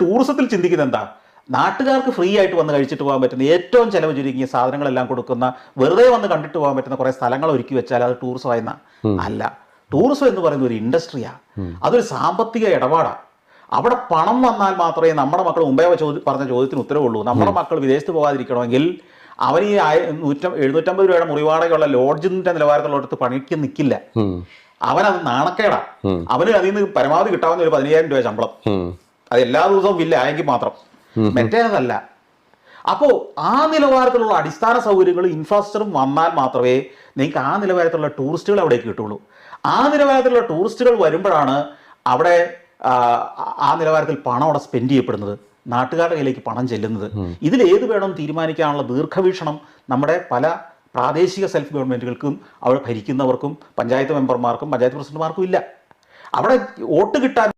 ടൂറിസത്തിൽ ചിന്തിക്കുന്നത് എന്താ? നാട്ടുകാർക്ക് ഫ്രീ ആയിട്ട് വന്ന് കഴിച്ചിട്ട് പോകാൻ പറ്റുന്ന ഏറ്റവും ചെലവ് ചുരുങ്ങിയ സാധനങ്ങളെല്ലാം കൊടുക്കുന്ന വെറുതെ വന്ന് കണ്ടിട്ട് പോകാൻ പറ്റുന്ന കുറേ സ്ഥലങ്ങൾ ഒരുക്കി വെച്ചാൽ അത് ടൂറിസം ആയെന്ന അല്ല. ടൂറിസം എന്ന് പറയുന്ന ഒരു ഇൻഡസ്ട്രിയാ. അതൊരു സാമ്പത്തിക ഇടപാടാണ് അവിടെ പണം വന്നാൽ മാത്രമേ നമ്മുടെ മക്കൾ മുമ്പേ ചോദി പറഞ്ഞ ചോദ്യത്തിന് ഉത്തരവുള്ളൂ. നമ്മുടെ മക്കൾ വിദേശത്ത് പോകാതിരിക്കണമെങ്കിൽ അവൻ ഈ നൂറ്റം എഴുന്നൂറ്റമ്പത് രൂപയുടെ മുറിവാടകയുള്ള ലോഡ്ജിന്റെ നിലവാരത്തിലോടത്ത് പണിക്ക് നിൽക്കില്ല. അവനത് നാണക്കേടാ. അവന് അതിൽ നിന്ന് പരമാവധി കിട്ടാവുന്ന ഒരു പതിനയ്യായിരം രൂപ ശമ്പളം. അത് എല്ലാ ദിവസവും വില്ല ആയെങ്കിൽ മാത്രം. മറ്റേതല്ല. അപ്പോ ആ നിലവാരത്തിലുള്ള അടിസ്ഥാന സൗകര്യങ്ങളും ഇൻഫ്രാസ്ട്രക്ചറും വന്നാൽ മാത്രമേ നിങ്ങൾക്ക് ആ നിലവാരത്തിലുള്ള ടൂറിസ്റ്റുകൾ അവിടെ കിട്ടുള്ളൂ ആ നിലവാരത്തിലുള്ള ടൂറിസ്റ്റുകൾ വരുമ്പോഴാണ് അവിടെ ആ, ആ നിലവാരത്തിൽ പണം അവിടെ സ്പെൻഡ് ചെയ്യപ്പെടുന്നത്. നാട്ടുകാരുടെ കയ്യിലേക്ക് പണം ചെല്ലുന്നത്. ഇതിൽ ഏത് വേണം തീരുമാനിക്കാനുള്ള ദീർഘവീക്ഷണം നമ്മുടെ പല പ്രാദേശിക സെൽഫ് ഗവൺമെന്റുകൾക്കും അവിടെ ഭരിക്കുന്നവർക്കും പഞ്ചായത്ത് മെമ്പർമാർക്കും പഞ്ചായത്ത് പ്രസിഡന്റുമാർക്കും ഇല്ല. അവിടെ വോട്ട് കിട്ടാൻ